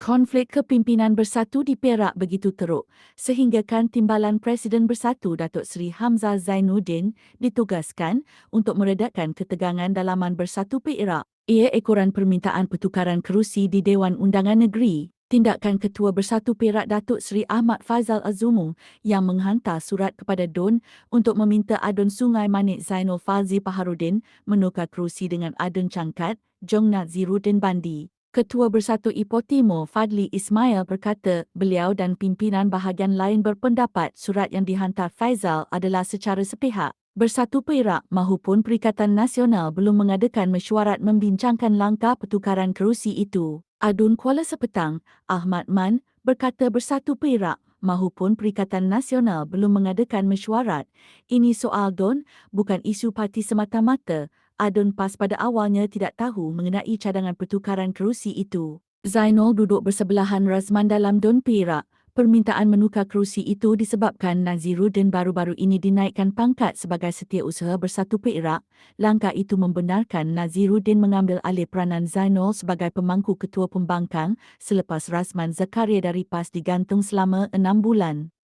Konflik kepimpinan bersatu di Perak begitu teruk sehinggakan Timbalan Presiden Bersatu Datuk Seri Hamzah Zainuddin ditugaskan untuk meredakan ketegangan dalaman Bersatu Perak. Ia ekoran permintaan pertukaran kerusi di Dewan Undangan Negeri. Tindakan Ketua Bersatu Perak Datuk Seri Ahmad Faizal Azumu yang menghantar surat kepada DUN untuk meminta Adun Sungai Manik Zainul Fazli Paharudin menukar kerusi dengan Adun Cangkat, Jong Naziruddin Bandi. Ketua Bersatu Ipoh Timur Fadli Ismail berkata beliau dan pimpinan bahagian lain berpendapat surat yang dihantar Faizal adalah secara sepihak. Bersatu Perak mahupun Perikatan Nasional belum mengadakan mesyuarat membincangkan langkah pertukaran kerusi itu. Adun Kuala Sepetang, Ahmad Man berkata Bersatu Perak mahupun Perikatan Nasional belum mengadakan mesyuarat. Ini soal DUN, bukan isu parti semata-mata. Adun PAS pada awalnya tidak tahu mengenai cadangan pertukaran kerusi itu. Zainul duduk bersebelahan Razman dalam DUN Perak. Permintaan menukar kerusi itu disebabkan Naziruddin baru-baru ini dinaikkan pangkat sebagai setiausaha bersatu Perak. Langkah itu membenarkan Naziruddin mengambil alih peranan Zainul sebagai pemangku ketua pembangkang selepas Razman Zakaria dari PAS digantung selama enam bulan.